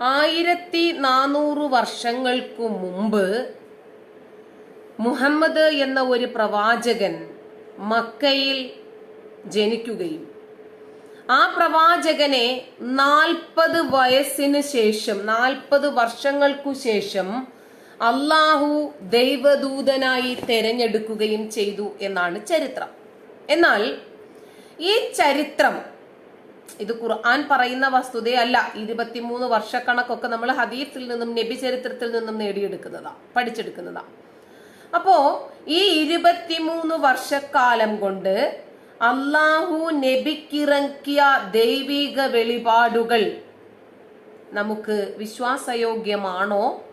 ആയിരത്തി നാനൂറ് വർഷങ്ങൾക്കു മുമ്പ് മുഹമ്മദ് എന്ന ഒരു പ്രവാചകൻ മക്കയിൽ ജനിക്കുകയും ആ പ്രവാചകനെ നാൽപ്പത് വയസ്സിന് ശേഷം നാൽപ്പത് വർഷങ്ങൾക്കു ശേഷം അള്ളാഹു ദൈവദൂതനായി തെരഞ്ഞെടുക്കുകയും ചെയ്തു എന്നാണ് ചരിത്രം. എന്നാൽ ഈ ചരിത്രം ഇത് ഖുർആൻ പറയുന്ന വസ്തുതയല്ല. ഇരുപത്തിമൂന്ന് വർഷക്കണക്കൊക്കെ നമ്മൾ ഹദീസിൽ നിന്നും നബി ചരിത്രത്തിൽ നിന്നും നേടിയെടുക്കുന്നതാ പഠിച്ചെടുക്കുന്നതാ. അപ്പോ ഈ ഇരുപത്തിമൂന്ന് വർഷക്കാലം കൊണ്ട് അള്ളാഹു നബിക്കിറക്കിയ ദൈവിക വെളിപാടുകൾ നമുക്ക് വിശ്വാസയോഗ്യമാണോ?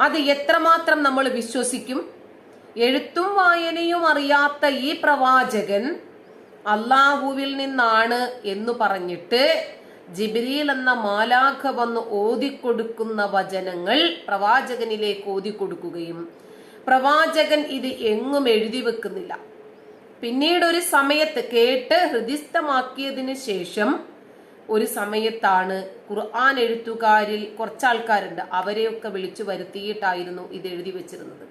അത് എത്രമാത്രം നമ്മൾ വിശ്വസിക്കും? എഴുത്തും വായനയും അറിയാത്ത ഈ പ്രവാചകൻ അള്ളാഹുവിൽ നിന്നാണ് എന്ന് പറഞ്ഞിട്ട് ജിബ്രീൽ എന്ന മാലാഖ വന്ന് ഓതിക്കൊടുക്കുന്ന വചനങ്ങൾ പ്രവാചകനിലേക്ക് ഓതിക്കൊടുക്കുകയും പ്രവാചകൻ ഇത് എങ്ങും എഴുതി വെക്കുന്നില്ല. പിന്നീട് ഒരു സമയത്ത് കേട്ട് ഹൃദിസ്ഥമാക്കിയതിന് ശേഷം ഒരു സമയത്താണ് ഖുർആൻ എഴുത്തുകാരിൽ കുറച്ചാൾക്കാരുണ്ട്. അവരെയൊക്കെ വിളിച്ചു വരുത്തിയിട്ടായിരുന്നു ഇത് എഴുതി വെച്ചിരുന്നത്.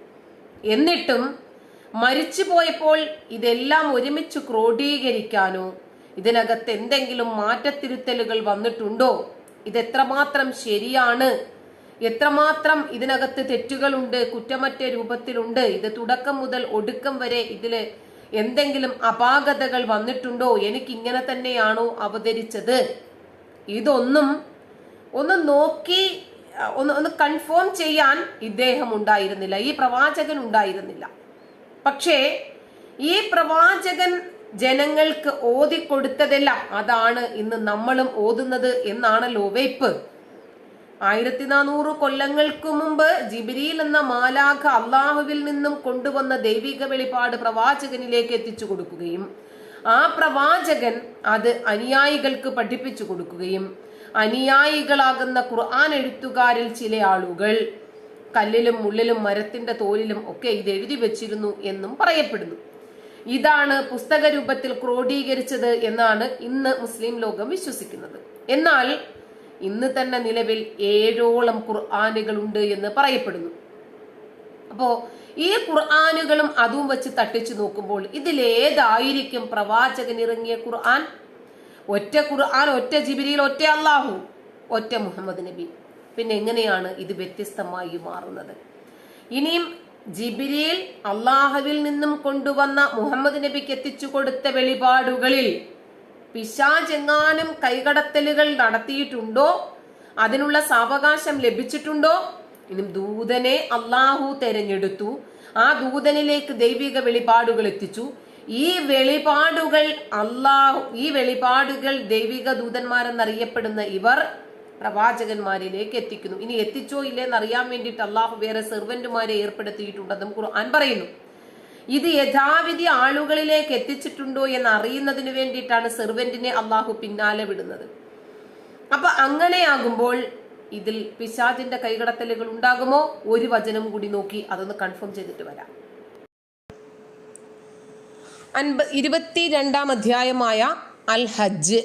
എന്നിട്ടും മരിച്ചു പോയപ്പോൾ ഇതെല്ലാം ഒരുമിച്ച് ക്രോഡീകരിക്കാനോ ഇതിനകത്ത് എന്തെങ്കിലും മാറ്റത്തിരുത്തലുകൾ വന്നിട്ടുണ്ടോ? ഇതെത്രമാത്രം ശരിയാണ്? എത്രമാത്രം ഇതിനകത്ത് തെറ്റുകളുണ്ട് കുറ്റമറ്റ രൂപത്തിലുണ്ട്? ഇത് തുടക്കം മുതൽ ഒടുക്കം വരെ ഇതിൽ എന്തെങ്കിലും അപാകതകൾ വന്നിട്ടുണ്ടോ? എനിക്ക് ഇങ്ങനെ തന്നെയാണോ അവതരിച്ചത്? ഇതൊന്നും ഒന്ന് നോക്കി ഒന്ന് ഒന്ന് കൺഫേം ചെയ്യാൻ ഇദ്ദേഹം ഉണ്ടായിരുന്നില്ല. ഈ പ്രവാചകൻ ഉണ്ടായിരുന്നില്ല. പക്ഷേ ഈ പ്രവാചകൻ ജനങ്ങൾക്ക് ഓതിക്കൊടുത്തതെല്ലാം അതാണ് ഇന്ന് നമ്മളും ഓതുന്നത് എന്നാണല്ലോ വെയ്പ്പ് ആയിരത്തി നാനൂറ് കൊല്ലങ്ങൾക്ക് മുമ്പ് ജിബിരിയിൽ എന്ന മാലാഖ അള്ളാഹുവിൽ നിന്നും കൊണ്ടുവന്ന ദൈവിക വെളിപാട് പ്രവാചകനിലേക്ക് എത്തിച്ചു കൊടുക്കുകയും ആ പ്രവാചകൻ അത് അനുയായികൾക്ക് പഠിപ്പിച്ചു കൊടുക്കുകയും അനുയായികളാകുന്ന ഖുർആൻ എഴുത്തുകാരിൽ ചില ആളുകൾ കല്ലിലും മുള്ളിലും മരത്തിന്റെ തോലിലും ഒക്കെ ഇത് എഴുതി വെച്ചിരുന്നു എന്നും പറയപ്പെടുന്നു. ഇതാണ് പുസ്തക രൂപത്തിൽ ക്രോഡീകരിച്ചത് എന്നാണ് ഇന്ന് മുസ്ലിം ലോകം വിശ്വസിക്കുന്നത്. എന്നാൽ ഇന്ന് തന്നെ നിലവിൽ ഏഴോളം ഖുർആാനുകളുണ്ട് എന്ന് പറയപ്പെടുന്നു. അപ്പോ ഈ ഖുർആാനുകളും അതും വെച്ച് തട്ടിച്ചു നോക്കുമ്പോൾ ഇതിലേതായിരിക്കും പ്രവാചകൻ ഇറങ്ങിയ ഖുർആൻ? ഒറ്റ ഖുർആൻ ഒറ്റ ജിബിരിയിൽ ഒറ്റ അള്ളാഹു ഒറ്റ മുഹമ്മദ് നബി. പിന്നെ എങ്ങനെയാണ് ഇത് വ്യത്യസ്തമായി മാറുന്നത്? ഇനിയും ജിബിരിയിൽ അള്ളാഹുവിൽ നിന്നും കൊണ്ടുവന്ന മുഹമ്മദ് നബിക്ക് എത്തിച്ചു കൊടുത്ത വെളിപാടുകളിൽ പിശാചെങ്ങാനും കൈകടത്തലുകൾ നടത്തിയിട്ടുണ്ടോ? അതിനുള്ള സാവകാശം ലഭിച്ചിട്ടുണ്ടോ? ഇനി ദൂതനെ അള്ളാഹു തെരഞ്ഞെടുത്തു. ആ ദൂതനിലേക്ക് ദൈവിക വെളിപാടുകൾ എത്തിച്ചു. ഈ വെളിപാടുകൾ അള്ളാഹു ഈ വെളിപാടുകൾ ദൈവിക ദൂതന്മാരെന്നറിയപ്പെടുന്ന ഇവർ പ്രവാചകന്മാരിലേക്ക് എത്തിക്കുന്നു. ഇനി എത്തിച്ചോ ഇല്ലെന്ന് അറിയാൻ വേണ്ടിയിട്ട് അള്ളാഹു വേറെ സെർവന്റുമാരെ ഏർപ്പെടുത്തിയിട്ടുണ്ടെന്നും ഖുർആൻ പറയുന്നു. ഇത് യഥാവിധി ആളുകളിലേക്ക് എത്തിച്ചിട്ടുണ്ടോ എന്ന് അറിയുന്നതിന് വേണ്ടിയിട്ടാണ് സെർവന്റിനെ അള്ളാഹു പിന്നാലെ വിടുന്നത്. അപ്പൊ അങ്ങനെയാകുമ്പോൾ ഇതിൽ പിശാചിന്റെ കൈകടത്തലുകൾ ഉണ്ടാകുമോ? ഒരു വചനം കൂടി നോക്കി അതൊന്ന് കൺഫേം ചെയ്തിട്ട് വരാം. അൻപ ഇരുപത്തി രണ്ടാം അധ്യായമായ അൽ ഹജ്ജ്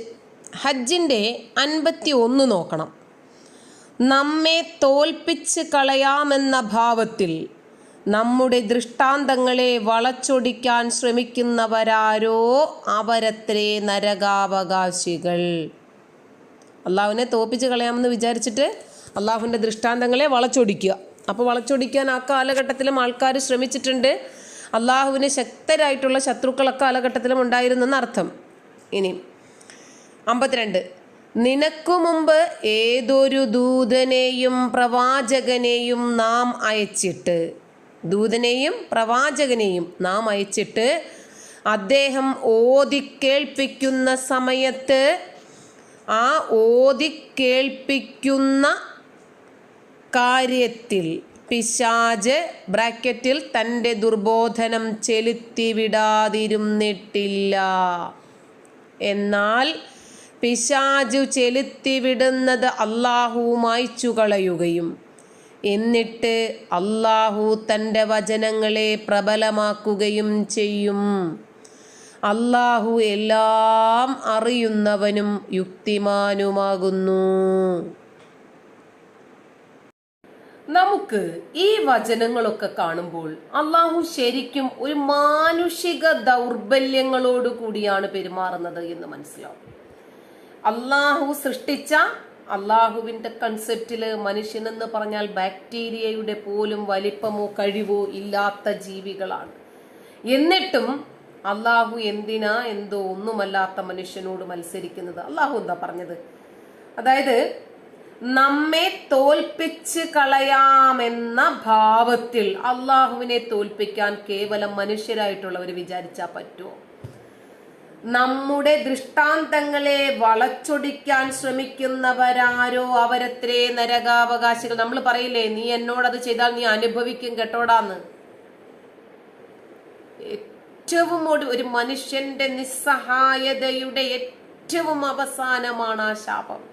ഹജ്ജിന്റെ അൻപത്തി ഒന്ന് നോക്കണം. നമ്മെ തോൽപ്പിച്ച് കളയാമെന്ന ഭാവത്തിൽ നമ്മുടെ ദൃഷ്ടാന്തങ്ങളെ വളച്ചൊടിക്കാൻ ശ്രമിക്കുന്നവരാരോ അവരത്രേ നരകാവകാശികൾ. അള്ളാഹുവിനെ തോൽപ്പിച്ച് കളയാമെന്ന് വിചാരിച്ചിട്ട് അള്ളാഹുവിന്റെ ദൃഷ്ടാന്തങ്ങളെ വളച്ചൊടിക്കുക. അപ്പോൾ വളച്ചൊടിക്കാൻ ആ കാലഘട്ടത്തിലും ആൾക്കാർ ശ്രമിച്ചിട്ടുണ്ട്. അള്ളാഹുവിന് ശക്തരായിട്ടുള്ള ശത്രുക്കളൊക്കെ അക്കാലഘട്ടത്തിലും ഉണ്ടായിരുന്നെന്ന് അർത്ഥം ഇനി അമ്പത്തിരണ്ട്. നിനക്കു മുമ്പ് ഏതൊരു ദൂതനെയും പ്രവാചകനെയും നാം അയച്ചിട്ട് ദൂതനെയും പ്രവാചകനെയും നാം അയച്ചിട്ട് അദ്ദേഹം ഓതിക്കേൾപ്പിക്കുന്ന സമയത്ത് ആ ഓതിക്കേൾപ്പിക്കുന്ന കാര്യത്തിൽ പിശാജ് ബ്രാക്കറ്റിൽ തന്റെ ദുർബോധനം ചെലുത്തിവിടാതിരുന്നിട്ടില്ല എന്നാൽ പിശാജു ചെലുത്തിവിടുന്നത് അള്ളാഹു മായ്ച്ചു കളയുകയും എന്നിട്ട് അള്ളാഹു തന്റെ വചനങ്ങളെ പ്രബലമാക്കുകയും ചെയ്യും. അള്ളാഹു എല്ലാം അറിയുന്നവനും യുക്തിമാനുമാകുന്നു. നമുക്ക് ഈ വചനങ്ങളൊക്കെ കാണുമ്പോൾ അള്ളാഹു ശരിക്കും ഒരു മാനുഷിക ദൗർബല്യങ്ങളോട് കൂടിയാണ് പെരുമാറുന്നത് എന്ന് മനസ്സിലാവും. അള്ളാഹു സൃഷ്ടിച്ച അള്ളാഹുവിന്റെ കൺസെപ്റ്റിൽ മനുഷ്യനെന്ന് പറഞ്ഞാൽ ബാക്ടീരിയയുടെ പോലും വലിപ്പമോ കഴിവോ ഇല്ലാത്ത ജീവികളാണ്. എന്നിട്ടും അള്ളാഹു എന്തിനാ എന്തോ ഒന്നുമല്ലാത്ത മനുഷ്യനോട് മത്സരിക്കുന്നത്? അള്ളാഹു എന്താ പറഞ്ഞത്? അതായത് നമ്മെ തോൽപ്പിച്ച് കളയാമെന്ന ഭാവത്തിൽ അള്ളാഹുവിനെ തോൽപ്പിക്കാൻ കേവലം മനുഷ്യരായിട്ടുള്ളവർ വിചാരിച്ചാൽ പറ്റുമോ നമ്മുടെ ദൃഷ്ടാന്തങ്ങളെ വളച്ചൊടിക്കാൻ ശ്രമിക്കുന്നവരാരോ അവരത്രേ നരകാവകാശികൾ? നമ്മൾ പറയില്ലേ നീ എന്നോടത് ചെയ്താൽ നീ അനുഭവിക്കും കേട്ടോടാന്ന്. ഏറ്റവും ഒരു മനുഷ്യന്റെ നിസ്സഹായതയുടെ ഏറ്റവും അവസാനമാണ് ആ ശാപം.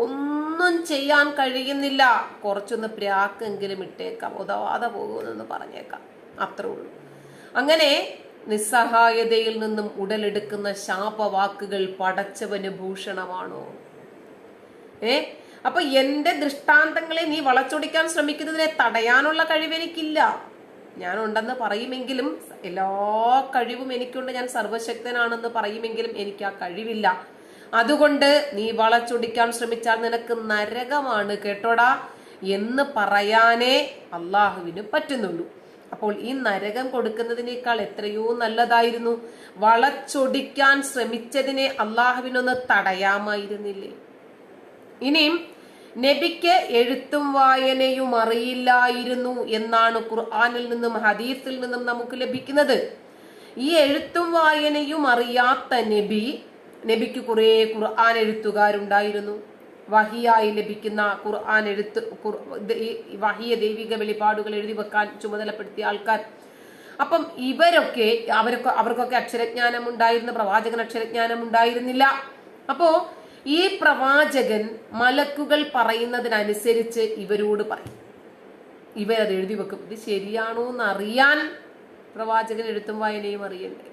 ഒന്നും ചെയ്യാൻ കഴിയുന്നില്ല. കുറച്ചൊന്ന് പ്രാക്കെങ്കിലും ഇട്ടേക്കാം. ഉതവാതെ പോകുമെന്ന് പറഞ്ഞേക്കാം. അത്രേ ഉള്ളൂ. അങ്ങനെ നിസ്സഹായതയിൽ നിന്നും ഉടലെടുക്കുന്ന ശാപവാക്കുകൾ പടച്ചവന് ഭൂഷണമാണോ? ഏ? അപ്പൊ എന്റെ ദൃഷ്ടാന്തങ്ങളെ നീ വളച്ചൊടിക്കാൻ ശ്രമിക്കുന്നതിനെ തടയാനുള്ള കഴിവെനിക്കില്ല. ഞാൻ ഉണ്ടെന്ന് പറയുമെങ്കിലും എല്ലാ കഴിവും എനിക്കുണ്ട്. ഞാൻ സർവശക്തനാണെന്ന് പറയുമെങ്കിലും എനിക്ക് ആ കഴിവില്ല. അതുകൊണ്ട് നീ വളച്ചൊടിക്കാൻ ശ്രമിച്ചാൽ നിനക്ക് നരകമാണ് കേട്ടോടാ. എന്ന് പറയാനേ അള്ളാഹുവിന് പറ്റുന്നുള്ളൂ. അപ്പോൾ ഈ നരകം കൊടുക്കുന്നതിനേക്കാൾ എത്രയോ നല്ലതായിരുന്നു. വളച്ചൊടിക്കാൻ ശ്രമിച്ചതിനെ അള്ളാഹുവിനൊന്ന് തടയാമായിരുന്നില്ലേ? ഇനിയും നബിക്ക് എഴുത്തും വായനയും അറിയില്ലായിരുന്നു എന്നാണ് ഖുർആാനിൽ നിന്നും ഹദീസിൽ നിന്നും നമുക്ക് ലഭിക്കുന്നത്. ഈ എഴുത്തും വായനയും അറിയാത്ത നബി നബിക്ക് കുറെ ഖുർആൻ എഴുത്തുകാരുണ്ടായിരുന്നു. വഹിയായി ലഭിക്കുന്ന ഖുർആൻ എഴുത്ത് വഹിയ ദൈവിക വെളിപാടുകൾ എഴുതി വെക്കാൻ ചുമതലപ്പെടുത്തിയ ആൾക്കാർ. അപ്പം ഇവരൊക്കെ അവരൊക്കെ അവർക്കൊക്കെ അക്ഷരജ്ഞാനം ഉണ്ടായിരുന്നു പ്രവാചകൻ അക്ഷരജ്ഞാനം ഉണ്ടായിരുന്നില്ല അപ്പോ ഈ പ്രവാചകൻ മലക്കുകൾ പറയുന്നതിനനുസരിച്ച് ഇവരോട് പറയും. ഇവരത് എഴുതി വെക്കും. ഇത് ശരിയാണോ എന്ന് അറിയാൻ പ്രവാചകൻ എഴുത്തും വായനയും അറിയണ്ടേ?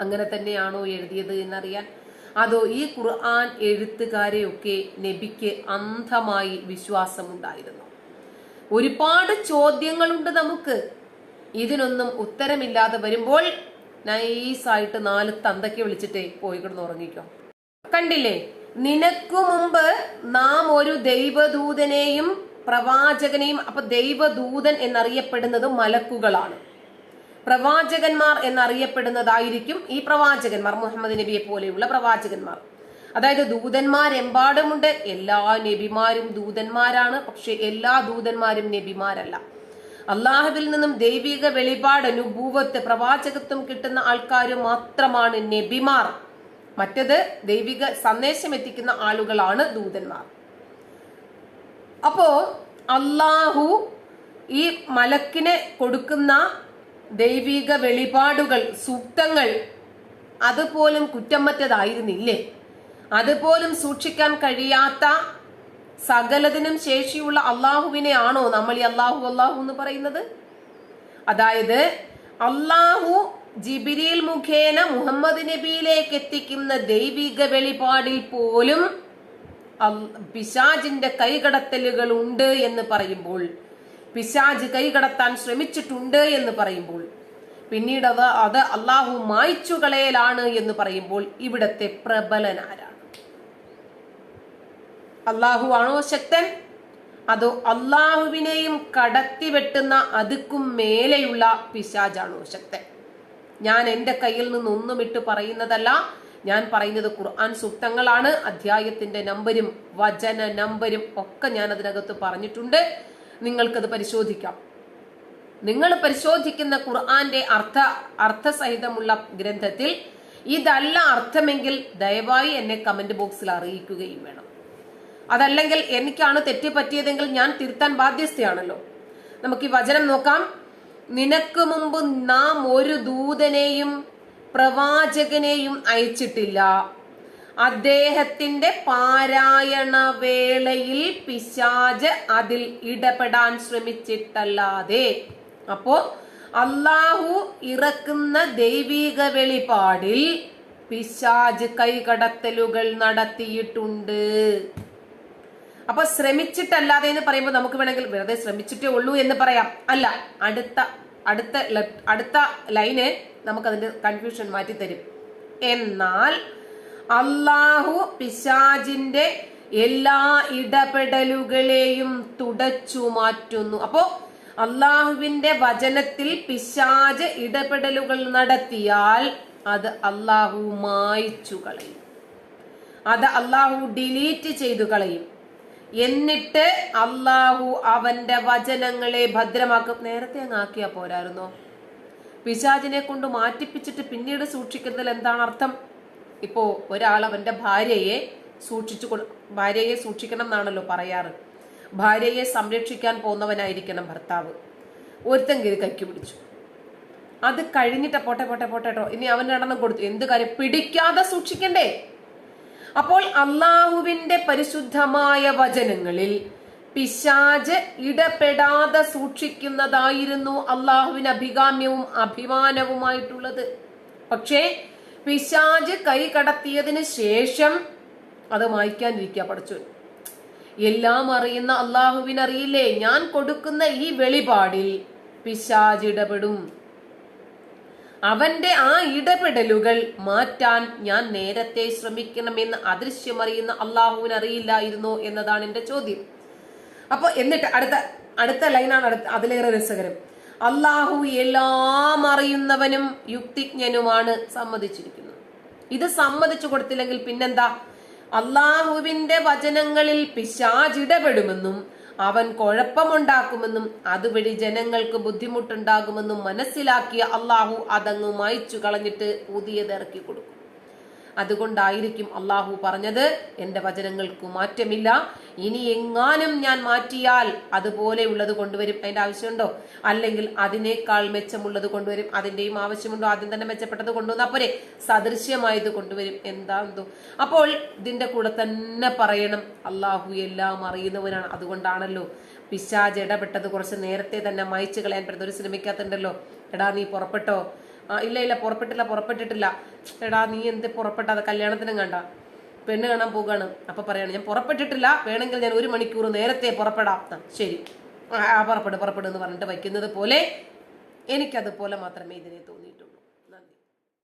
അങ്ങനെ തന്നെയാണോ എഴുതിയത് എന്നറിയാൻ അതോ ഈ ഖുർആൻ എഴുത്തുകാരെയൊക്കെ നബിക്ക് അന്ധമായി വിശ്വാസമുണ്ടായിരുന്നു. ഒരുപാട് ചോദ്യങ്ങളുണ്ട് നമുക്ക്. ഇതിനൊന്നും ഉത്തരമില്ലാതെ വരുമ്പോൾ നൈസായിട്ട് നാല് തന്തയ്ക്ക് വിളിച്ചിട്ടേ പോയി കിടന്ന് ഉറങ്ങിക്കോ. കണ്ടില്ലേ? നിനക്കു മുമ്പ് നാം ഒരു ദൈവദൂതനെയും പ്രവാചകനെയും അപ്പൊ ദൈവദൂതൻ എന്നറിയപ്പെടുന്നത് മലക്കുകളാണ്. പ്രവാചകന്മാർ എന്നറിയപ്പെടുന്നതായിരിക്കും ഈ പ്രവാചകന്മാർ മുഹമ്മദ് നബിയെ പോലെയുള്ള പ്രവാചകന്മാർ. അതായത് ദൂതന്മാരെമ്പാടുമുണ്ട്. എല്ലാ നബിമാരും ദൂതന്മാരാണ്. പക്ഷെ എല്ലാ ദൂതന്മാരും നബിമാരല്ല. അള്ളാഹുവിൽ നിന്നും ദൈവിക വെളിപാട് അനുഭൂവത്ത് പ്രവാചകത്വം കിട്ടുന്ന ആൾക്കാർ മാത്രമാണ് നബിമാർ. മറ്റത് ദൈവിക സന്ദേശം എത്തിക്കുന്ന ആളുകളാണ് ദൂതന്മാർ. അപ്പോ അള്ളാഹു ഈ മലക്കിനെ കൊടുക്കുന്ന ദൈവിക വെളിപാടുകൾ സൂക്തങ്ങൾ അതുപോലും കുറ്റമറ്റതായിരുന്നില്ലേ? അതുപോലും സൂക്ഷിക്കാൻ കഴിയാത്ത സകലതിനും ശേഷിയുള്ള അള്ളാഹുവിനെ ആണോ നമ്മൾ ഈ അള്ളാഹു അള്ളാഹു എന്ന് പറയുന്നത്? അതായത് അള്ളാഹു ജിബിരിയിൽ മുഖേന മുഹമ്മദ് നബിയിലേക്ക് എത്തിക്കുന്ന ദൈവിക വെളിപാടിൽ പോലും പിശാജിന്റെ കൈകടത്തലുകൾ ഉണ്ട് എന്ന് പറയുമ്പോൾ പിശാജ് കൈകടത്താൻ ശ്രമിച്ചിട്ടുണ്ട് എന്ന് പറയുമ്പോൾ പിന്നീട് അത് അത് അള്ളാഹു മായ്ച്ചു കളയലാണ് എന്ന് പറയുമ്പോൾ ഇവിടത്തെ പ്രബലനാരാണ് അള്ളാഹു ആണോ ശക്തൻ? അതോ അള്ളാഹുവിനെയും കടത്തി വെട്ടുന്ന അതുക്കും മേലെയുള്ള പിശാജാണോ ശക്തൻ? ഞാൻ എന്റെ കയ്യിൽ നിന്ന് ഒന്നും ഇട്ട് പറയുന്നതല്ല ഞാൻ പറയുന്നത് ഖുർആൻ സൂക്തങ്ങളാണ് അധ്യായത്തിന്റെ നമ്പരും വചന നമ്പരും ഒക്കെ ഞാൻ അതിനകത്ത് പറഞ്ഞിട്ടുണ്ട്. നിങ്ങൾക്കത് പരിശോധിക്കാം. നിങ്ങൾ പരിശോധിക്കുന്ന ഖുർആന്റെ അർത്ഥ അർത്ഥസഹിതമുള്ള ഗ്രന്ഥത്തിൽ ഇതല്ല അർത്ഥമെങ്കിൽ ദയവായി എന്നെ കമന്റ് ബോക്സിൽ അറിയിക്കുകയും വേണം. അതല്ലെങ്കിൽ എനിക്കാണ് തെറ്റിപ്പറ്റിയതെങ്കിൽ ഞാൻ തിരുത്താൻ ബാധ്യസ്ഥയാണല്ലോ. നമുക്ക് ഈ വചനം നോക്കാം. നിനക്ക് മുമ്പ് നാം ഒരു ദൂതനെയും പ്രവാചകനെയും അയച്ചിട്ടില്ല. അദ്ദേഹത്തിന്റെ പാരായണ വേളയിൽ പിശാജ് അതിൽ ഇടപെടാൻ ശ്രമിച്ചിട്ടല്ലാതെ. അപ്പോ അള്ളാഹു ഇറക്കുന്ന ദൈവിക വെളിപാടിൽ പിശാജ് കൈകടത്തലുകൾ നടത്തിയിട്ടുണ്ട്. അപ്പൊ ശ്രമിച്ചിട്ടല്ലാതെ എന്ന് പറയുമ്പോൾ നമുക്ക് വേണമെങ്കിൽ വെറുതെ ശ്രമിച്ചിട്ടേ ഉള്ളൂ എന്ന് പറയാം. അല്ല അടുത്ത അടുത്ത അടുത്ത ലൈന് നമുക്കതിന്റെ കൺഫ്യൂഷൻ മാറ്റി തരും എന്നാൽ അള്ളാഹു പിശാജിന്റെ എല്ലാ ഇടപെടലുകളെയും തുടച്ചു മാറ്റുന്നു. അപ്പോ അള്ളാഹുവിന്റെ വചനത്തിൽ പിശാജ് ഇടപെടലുകൾ നടത്തിയാൽ അത് അള്ളാഹു മായ്ച്ചു കളയും അത് അള്ളാഹു ഡിലീറ്റ് ചെയ്തു കളയും. എന്നിട്ട് അള്ളാഹു അവന്റെ വചനങ്ങളെ ഭദ്രമാക്കും. നേരത്തെ അങ്ങ് ആക്കിയാ പോരായിരുന്നോ? പിശാജിനെ കൊണ്ട് മാറ്റിപ്പിച്ചിട്ട് പിന്നീട് സൂക്ഷിക്കുന്നതിൽ എന്താണ് അർത്ഥം? ഇപ്പോ ഒരാൾ അവന്റെ ഭാര്യയെ സൂക്ഷിച്ചു കൊ ഭാര്യയെ സൂക്ഷിക്കണം എന്നാണല്ലോ പറയാറ്. ഭാര്യയെ സംരക്ഷിക്കാൻ പോകുന്നവനായിരിക്കണം ഭർത്താവ്. ഒരുത്തൻ കീറി കൈക്ക് പിടിച്ചു. അത് കഴിഞ്ഞിട്ട് പോട്ടെ പോട്ടെ പോട്ടെട്ടോ ഇനി അവൻ രണ്ടെണ്ണം കൊടുത്തു. എന്ത് കാര്യം? പിടിക്കാതെ സൂക്ഷിക്കണ്ടേ? അപ്പോൾ അള്ളാഹുവിന്റെ പരിശുദ്ധമായ വചനങ്ങളിൽ പിശാജ് ഇടപെടാതെ സൂക്ഷിക്കുന്നതായിരുന്നു അള്ളാഹുവിന് അഭികാമ്യവും അഭിമാനവുമായിട്ടുള്ളത്. പക്ഷേ പിശാജ് കൈ കടത്തിയതിന് ശേഷം അത് മായ്ക്കാനിരിക്കുക പഠിച്ചു എല്ലാം അറിയുന്ന അള്ളാഹുവിനറിയില്ലേ ഞാൻ കൊടുക്കുന്ന ഈ വെളിപാടിൽ പിശാജ് ഇടപെടും. അവന്റെ ആ ഇടപെടലുകൾ മാറ്റാൻ ഞാൻ നേരത്തെ ശ്രമിക്കണമെന്ന് അദൃശ്യമറിയുന്ന അള്ളാഹുവിന് അറിയില്ലായിരുന്നോ എന്നതാണ് എന്റെ ചോദ്യം. അപ്പൊ എന്നിട്ട് അടുത്ത അടുത്ത ലൈനാണ് അടുത്ത അതിലേറെ രസകരം. അള്ളാഹു എല്ലാം അറിയുന്നവനും യുക്തിജ്ഞനുമാണ് സമ്മതിച്ചിരിക്കുന്നത്. ഇത് സമ്മതിച്ചു കൊടുത്തില്ലെങ്കിൽ പിന്നെന്താ? അള്ളാഹുവിന്റെ വചനങ്ങളിൽ പിശാചിടപെടുമെന്നും അവൻ കുഴപ്പമുണ്ടാക്കുമെന്നും അതുവഴി ജനങ്ങൾക്ക് ബുദ്ധിമുട്ടുണ്ടാകുമെന്നും മനസ്സിലാക്കിയ അള്ളാഹു അതങ്ങ് മായ്ച്ചു കളഞ്ഞിട്ട് പുതിയത് ഇറക്കി കൊടുക്കും. അതുകൊണ്ടായിരിക്കും അള്ളാഹു പറഞ്ഞത് എന്റെ വചനങ്ങൾക്ക് മാറ്റമില്ല. ഇനി എങ്ങാനും ഞാൻ മാറ്റിയാൽ അതുപോലെയുള്ളത് കൊണ്ടുവരും. അതിന്റെ ആവശ്യമുണ്ടോ? അല്ലെങ്കിൽ അതിനേക്കാൾ മെച്ചമുള്ളത് കൊണ്ടുവരും അതിന്റെയും ആവശ്യമുണ്ടോ? ആദ്യം തന്നെ മെച്ചപ്പെട്ടത് കൊണ്ടുവന്നാൽ പോരെ സദൃശ്യമായത് കൊണ്ടുവരും. എന്താ അപ്പോൾ ഇതിന്റെ കൂടെ തന്നെ പറയണം അള്ളാഹു എല്ലാം അറിയുന്നവനാണ്. അതുകൊണ്ടാണല്ലോ പിശാജ് ഇടപെട്ടത്. കുറച്ച് നേരത്തെ തന്നെ മയച്ചു കളയാൻ പറ്റുന്ന ഒരു സിനിമയ്ക്കകത്തുണ്ടല്ലോ. എടാ നീ പുറപ്പെട്ടോ? ഇല്ല ഇല്ല പുറപ്പെട്ടില്ല പുറപ്പെട്ടിട്ടില്ല. എടാ നീ എന്ത് പുറപ്പെട്ട? കല്യാണത്തിനും കണ്ട. പെണ്ണ് കാണാൻ പോകാണ്. അപ്പൊ പറയാണ് ഞാൻ പുറപ്പെട്ടിട്ടില്ല. വേണമെങ്കിൽ ഞാൻ ഒരു മണിക്കൂർ നേരത്തെ പുറപ്പെടാം. ശരി. ആ പുറപ്പെടും പുറപ്പെടു എന്ന് പറഞ്ഞിട്ട് വയ്ക്കുന്നത് പോലെ എനിക്കതുപോലെ മാത്രമേ ഇതിനെ തോന്നിയിട്ടുള്ളൂ.